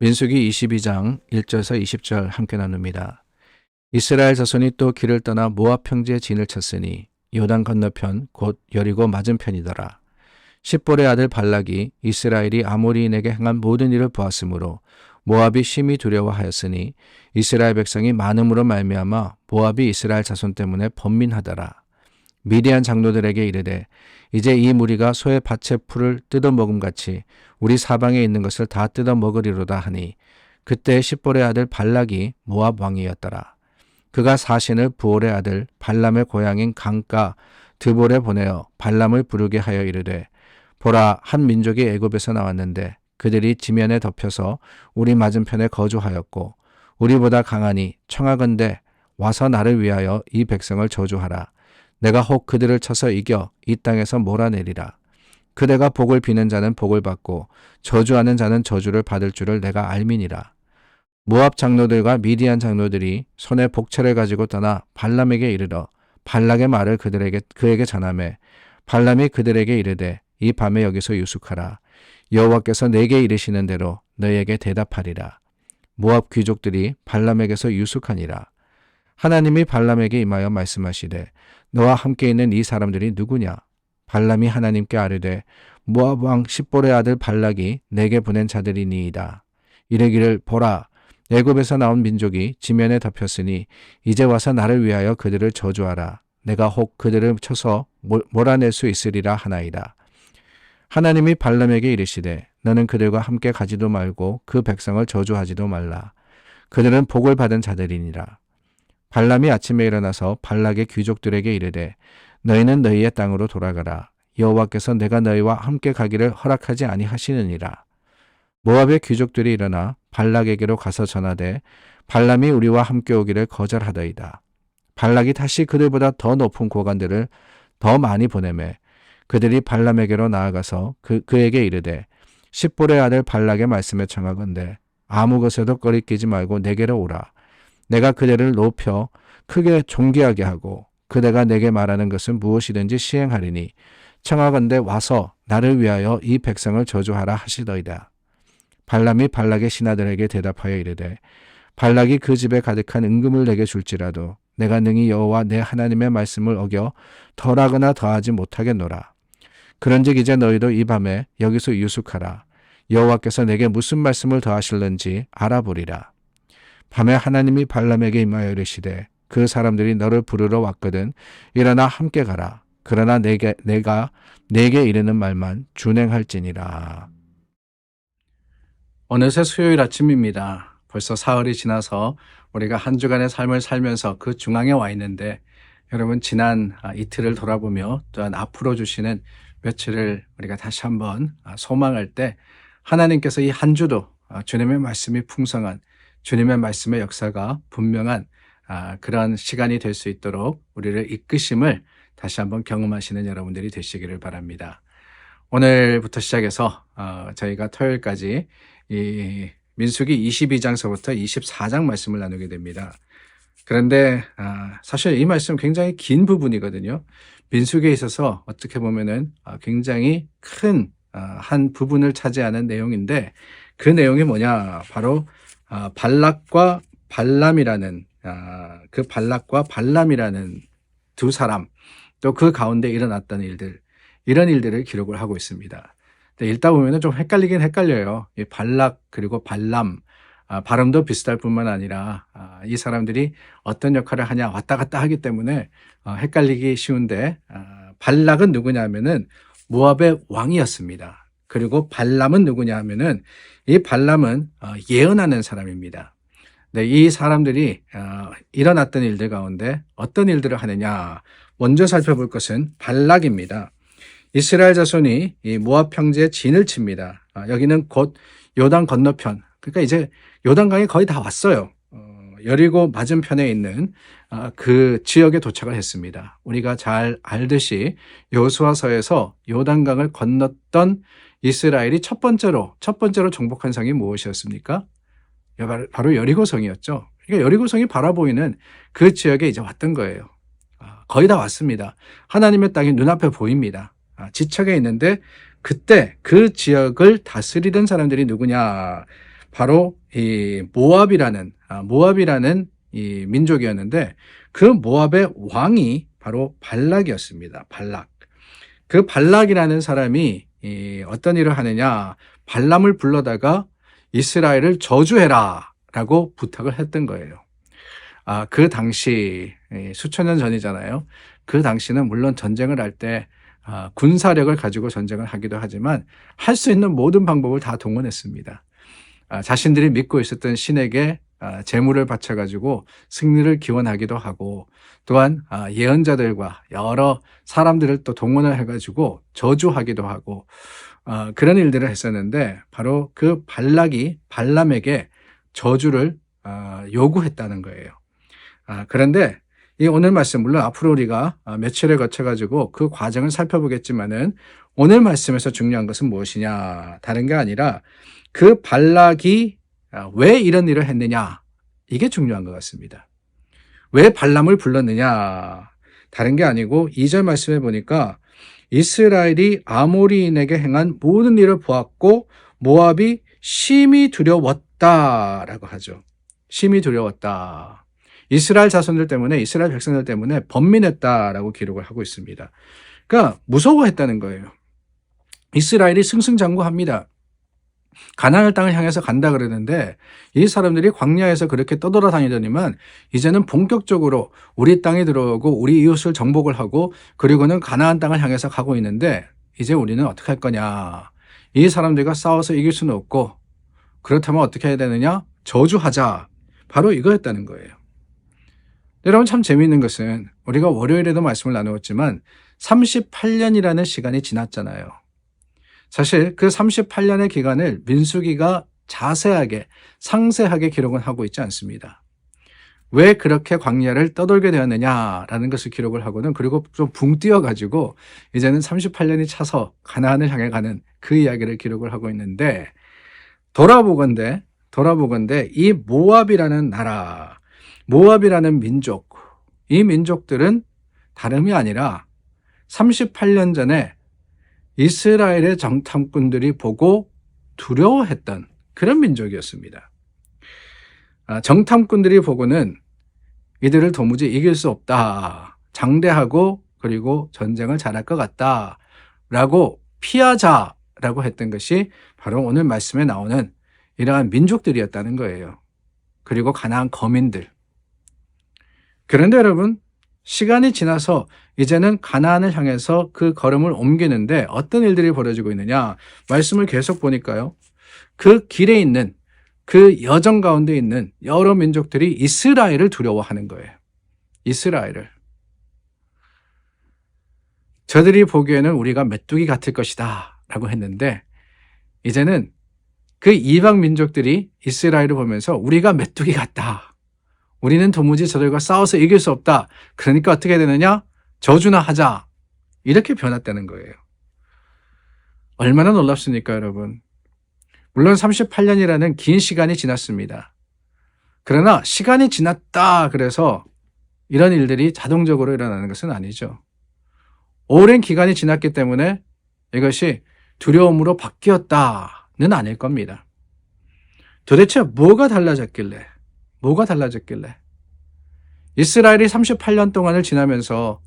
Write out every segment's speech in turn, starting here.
민수기 22장 1절에서 20절 함께 나눕니다. 이스라엘 자손이 또 길을 떠나 모압 평지에 진을 쳤으니 요단 건너편 곧 여리고 맞은편이더라. 십볼의 아들 발락이 이스라엘이 아모리인에게 행한 모든 일을 보았으므로 모압이 심히 두려워하였으니 이스라엘 백성이 많음으로 말미암아 모압이 이스라엘 자손 때문에 번민하더라. 미디안 장로들에게 이르되 이제 이 무리가 소의 밭의 풀을 뜯어 먹음 같이 우리 사방에 있는 것을 다 뜯어 먹으리로다 하니 그때 십볼의 아들 발락이 모압 왕이었더라. 그가 사신을 부올의 아들 발람의 고향인 강가 드볼에 보내어 발람을 부르게 하여 이르되 보라 한 민족이 애굽에서 나왔는데 그들이 지면에 덮여서 우리 맞은편에 거주하였고 우리보다 강하니 청하건대 와서 나를 위하여 이 백성을 저주하라. 내가 혹 그들을 쳐서 이겨 이 땅에서 몰아내리라. 그대가 복을 비는 자는 복을 받고 저주하는 자는 저주를 받을 줄을 내가 알미니라. 모압 장로들과 미디안 장로들이 손에 복채를 가지고 떠나 발람에게 이르러 발락의 말을 그들에게 그에게 전하매 발람이 그들에게 이르되 이 밤에 여기서 유숙하라. 여호와께서 내게 이르시는 대로 너에게 대답하리라. 모압 귀족들이 발람에게서 유숙하니라. 하나님이 발람에게 임하여 말씀하시되 너와 함께 있는 이 사람들이 누구냐? 발람이 하나님께 아뢰되 모압 왕 십볼의 아들 발락이 내게 보낸 자들이니이다. 이르기를 보라 애굽에서 나온 민족이 지면에 덮였으니 이제 와서 나를 위하여 그들을 저주하라. 내가 혹 그들을 쳐서 몰- 몰아낼 수 있으리라 하나이다. 하나님이 발람에게 이르시되 너는 그들과 함께 가지도 말고 그 백성을 저주하지도 말라. 그들은 복을 받은 자들이니라. 발람이 아침에 일어나서 발락의 귀족들에게 이르되 너희는 너희의 땅으로 돌아가라. 여호와께서 내가 너희와 함께 가기를 허락하지 아니하시느니라. 모압의 귀족들이 일어나 발락에게로 가서 전하되 발람이 우리와 함께 오기를 거절하더이다. 발락이 다시 그들보다 더 높은 고관들을 더 많이 보내매 그들이 발람에게로 나아가서 그, 그에게 이르되 십볼의 아들 발락의 말씀에 청하건대 아무 것에도 꺼리끼지 말고 내게로 오라. 내가 그대를 높여 크게 존귀하게 하고 그대가 내게 말하는 것은 무엇이든지 시행하리니 청하건대 와서 나를 위하여 이 백성을 저주하라 하시더이다. 발람이 발락의 신하들에게 대답하여 이르되 발락이 그 집에 가득한 은금을 내게 줄지라도 내가 능히 여호와 내 하나님의 말씀을 어겨 덜하거나 더하지 못하겠노라. 그런즉 이제 너희도 이 밤에 여기서 유숙하라. 여호와께서 내게 무슨 말씀을 더하실는지 알아보리라. 밤에 하나님이 발람에게 임하여 이르시되 그 사람들이 너를 부르러 왔거든 일어나 함께 가라. 그러나 내게 내가 내게 이르는 말만 준행할지니라. 어느새 수요일 아침입니다. 벌써 사흘이 지나서 우리가 한 주간의 삶을 살면서 그 중앙에 와 있는데 여러분 지난 아, 이틀을 돌아보며 또한 앞으로 주시는 며칠을 우리가 다시 한번 아, 소망할 때 하나님께서 이 한 주도 아, 주님의 말씀이 풍성한 주님의 말씀의 역사가 분명한 아, 그런 시간이 될 수 있도록 우리를 이끄심을 다시 한번 경험하시는 여러분들이 되시기를 바랍니다. 오늘부터 시작해서 어, 저희가 토요일까지 이 민수기 22장서부터 24장 말씀을 나누게 됩니다. 그런데 아, 사실 이 말씀 굉장히 긴 부분이거든요. 민수기에 있어서 어떻게 보면은 아, 굉장히 큰 아, 한 부분을 차지하는 내용인데 그 내용이 뭐냐? 바로 아, 발락과 발람이라는 아, 그 발락과 발람이라는 두 사람 또 그 가운데 일어났던 일들 이런 일들을 기록을 하고 있습니다. 읽다 보면은 좀 헷갈리긴 헷갈려요. 이 발락 그리고 발람 아, 발음도 비슷할 뿐만 아니라 아, 이 사람들이 어떤 역할을 하냐 왔다 갔다 하기 때문에 어, 헷갈리기 쉬운데 아, 발락은 누구냐면은 모압의 왕이었습니다. 그리고 발람은 누구냐 하면은 이 발람은 어, 예언하는 사람입니다. 네, 이 사람들이 어, 일어났던 일들 가운데 어떤 일들을 하느냐 먼저 살펴볼 것은 발락입니다. 이스라엘 자손이 이 모압 평지에 진을 칩니다. 아, 여기는 곧 요단 건너편. 그러니까 이제 요단강이 거의 다 왔어요. 어, 여리고 맞은편에 있는 아, 그 지역에 도착을 했습니다. 우리가 잘 알듯이 여수와서에서 요단강을 건넜던 이스라엘이 첫 번째로 첫 번째로 정복한 성이 무엇이었습니까? 바로- 바로 여리고 성이었죠. 그러니까 여리고 성이 바라보이는 그 지역에 이제 왔던 거예요. 아, 거의 다 왔습니다. 하나님의 땅이 눈앞에 보입니다. 아, 지척에 있는데 그때 그 지역을 다스리던 사람들이 누구냐? 바로 이 모압이라는 아, 모압이라는 이 민족이었는데 그 모압의 왕이 바로 발락이었습니다. 발락. 그 발락이라는 사람이 이 어떤 일을 하느냐? 발람을 불러다가 이스라엘을 저주해라라고 부탁을 했던 거예요. 아, 그 당시 이 수천 년 전이잖아요. 그 당시는 물론 전쟁을 할때 아, 군사력을 가지고 전쟁을 하기도 하지만 할 수 있는 모든 방법을 다 동원했습니다. 아, 자신들이 믿고 있었던 신에게 아, 재물을 바쳐가지고 승리를 기원하기도 하고 또한 아, 예언자들과 여러 사람들을 또 동원을 해가지고 저주하기도 하고 아, 그런 일들을 했었는데 바로 그 발락이 발람에게 저주를 아, 요구했다는 거예요. 아, 그런데 이 오늘 말씀 물론 앞으로 우리가 아, 며칠을 거쳐 가지고 그 과정을 살펴보겠지만은 오늘 말씀에서 중요한 것은 무엇이냐 다른 게 아니라 그 발락이 아, 왜 이런 일을 했느냐 이게 중요한 것 같습니다. 왜 발람을 불렀느냐 다른 게 아니고 2절 말씀에 보니까 이스라엘이 아모리인에게 행한 모든 일을 보았고 모압이 심히 두려웠다라고 하죠. 심히 두려웠다. 이스라엘 자손들 때문에 이스라엘 백성들 때문에 번민했다라고 기록을 하고 있습니다. 그러니까 무서워했다는 거예요. 이스라엘이 승승장구합니다. 가나안 땅을 향해서 간다 그러는데 이 사람들이 광야에서 그렇게 떠돌아다니더니만 이제는 본격적으로 우리 땅에 들어오고 우리 이웃을 정복을 하고 그리고는 가나안 땅을 향해서 가고 있는데 이제 우리는 어떻게 할 거냐? 이 사람들과 싸워서 이길 수는 없고 그렇다면 어떻게 해야 되느냐? 저주하자. 바로 이거였다는 거예요. 여러분 참 재미있는 것은 우리가 월요일에도 말씀을 나누었지만 38년이라는 시간이 지났잖아요. 사실 그 38년의 기간을 민수기가 자세하게 상세하게 기록은 하고 있지 않습니다. 왜 그렇게 광야를 떠돌게 되었느냐라는 것을 기록을 하고는 그리고 좀 붕 뛰어 가지고 이제는 38년이 차서 가나안을 향해 가는 그 이야기를 기록을 하고 있는데 돌아보건대 돌아보건대 이 모압이라는 나라 모압이라는 민족 이 민족들은 다름이 아니라 38년 전에 이스라엘의 정탐꾼들이 보고 두려워했던 그런 민족이었습니다. 아, 정탐꾼들이 보고는 이들을 도무지 이길 수 없다. 장대하고 그리고 전쟁을 잘할 것 같다. 라고 피하자라고 했던 것이 바로 오늘 말씀에 나오는 이러한 민족들이었다는 거예요. 그리고 가나안 거민들. 그런데 여러분, 시간이 지나서 이제는 가나안을 향해서 그 걸음을 옮기는데 어떤 일들이 벌어지고 있느냐? 말씀을 계속 보니까요. 그 길에 있는 그 여정 가운데 있는 여러 민족들이 이스라엘을 두려워하는 거예요. 이스라엘을. 저들이 보기에는 우리가 메뚜기 같을 것이다. 라고 했는데, 이제는 그 이방 민족들이 이스라엘을 보면서 우리가 메뚜기 같다. 우리는 도무지 저들과 싸워서 이길 수 없다. 그러니까 어떻게 되느냐? 저주나 하자. 이렇게 변했다는 거예요. 얼마나 놀랍습니까, 여러분? 물론 38년이라는 긴 시간이 지났습니다. 그러나 시간이 지났다 그래서 이런 일들이 자동적으로 일어나는 것은 아니죠. 오랜 기간이 지났기 때문에 이것이 두려움으로 바뀌었다는 아닐 겁니다. 도대체 뭐가 달라졌길래, 뭐가 달라졌길래 이스라엘이 38년 동안을 지나면서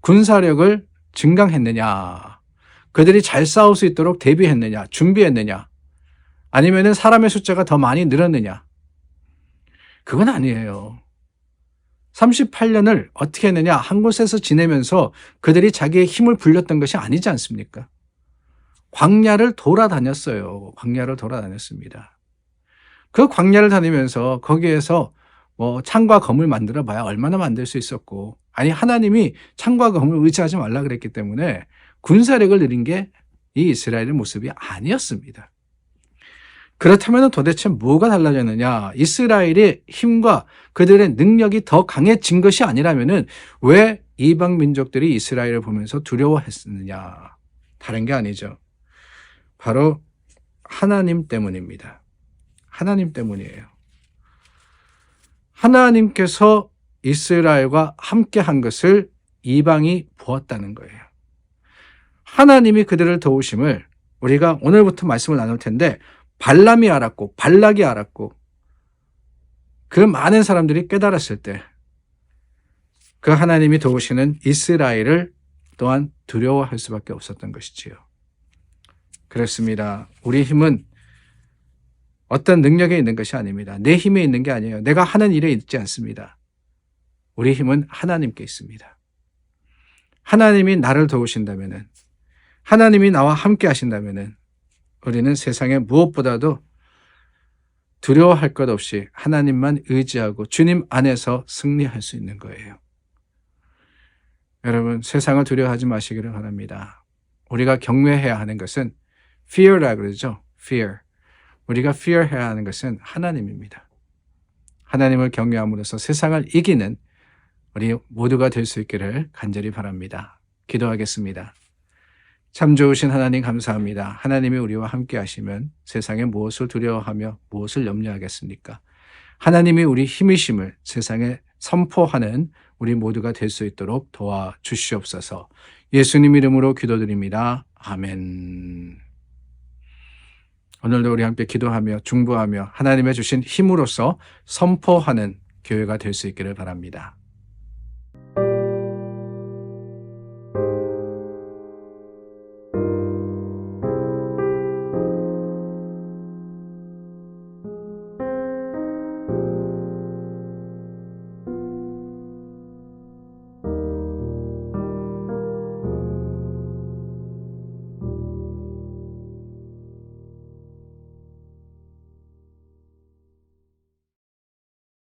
군사력을 증강했느냐, 그들이 잘 싸울 수 있도록 대비했느냐, 준비했느냐, 아니면은 사람의 숫자가 더 많이 늘었느냐? 그건 아니에요. 38년을 어떻게 했느냐? 한 곳에서 지내면서 그들이 자기의 힘을 불렸던 것이 아니지 않습니까? 광야를 돌아다녔어요. 광야를 돌아다녔습니다. 그 광야를 다니면서 거기에서 뭐 창과 검을 만들어 봐야 얼마나 만들 수 있었고, 아니, 하나님이 창과 검을 의지하지 말라 그랬기 때문에 군사력을 늘린 게 이 이스라엘의 모습이 아니었습니다. 그렇다면 도대체 뭐가 달라졌느냐? 이스라엘의 힘과 그들의 능력이 더 강해진 것이 아니라면은 왜 이방 민족들이 이스라엘을 보면서 두려워했느냐? 다른 게 아니죠. 바로 하나님 때문입니다. 하나님 때문이에요. 하나님께서 이스라엘과 함께 한 것을 이방이 보았다는 거예요. 하나님이 그들을 도우심을 우리가 오늘부터 말씀을 나눌 텐데 발람이 알았고 발락이 알았고 그 많은 사람들이 깨달았을 때 그 하나님이 도우시는 이스라엘을 또한 두려워할 수밖에 없었던 것이지요. 그렇습니다. 우리 힘은 어떤 능력에 있는 것이 아닙니다. 내 힘에 있는 게 아니에요. 내가 하는 일에 있지 않습니다. 우리 힘은 하나님께 있습니다. 하나님이 나를 도우신다면은 하나님이 나와 함께 하신다면은 우리는 세상에 무엇보다도 두려워할 것 없이 하나님만 의지하고 주님 안에서 승리할 수 있는 거예요. 여러분, 세상을 두려워하지 마시기를 바랍니다. 우리가 경외해야 하는 것은 fear라 그러죠. fear. 우리가 fear해야 하는 것은 하나님입니다. 하나님을 경외함으로써 세상을 이기는 우리 모두가 될 수 있기를 간절히 바랍니다. 기도하겠습니다. 참 좋으신 하나님 감사합니다. 하나님이 우리와 함께 하시면 세상에 무엇을 두려워하며 무엇을 염려하겠습니까? 하나님이 우리 힘이심을 세상에 선포하는 우리 모두가 될 수 있도록 도와 주시옵소서. 예수님 이름으로 기도드립니다. 아멘. 오늘도 우리 함께 기도하며 중보하며 하나님의 주신 힘으로서 선포하는 교회가 될 수 있기를 바랍니다.